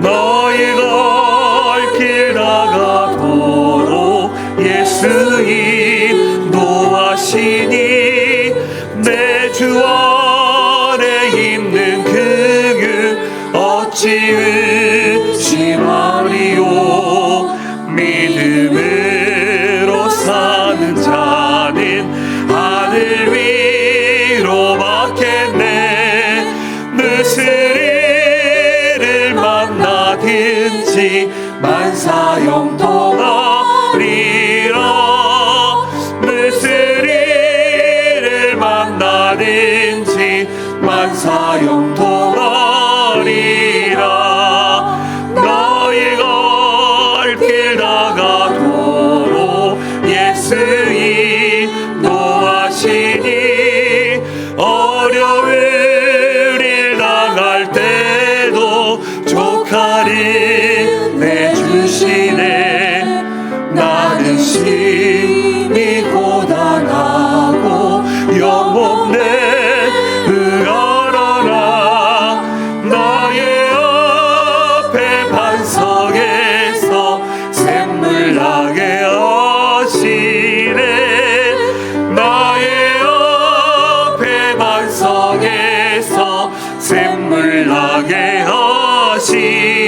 너희가 길 나가도록 예수 인도하시니 내 주 안에 있는 그유 어찌 의심하리요? 믿음으로 사는 자는 하늘 위로 받겠네. 일을 만나든지 만사형통하리라 무슨 일을 만나든지 만사형통하리라 너희가 길 나가도록 예수 인도하시니 어려운 조카를 내 주시네 나는 심히 고단하고 영혼내 의하라나 나의 앞에 반석에서 샘물 나게 하시네. 나의 앞에 반석에서 샘물 나게 하시네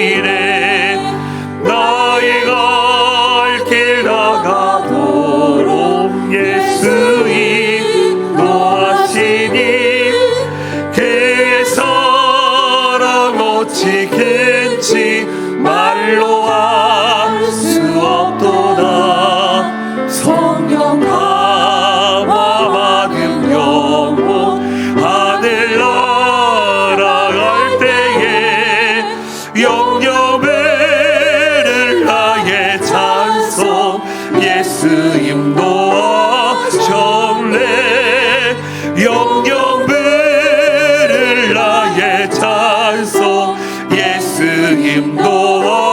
큰지 말로 할수 없도다. 성령 감화 받은 영혼 하늘 날아갈 때에 영영을 나의 찬송 예수 인도하셨네. 영영 예수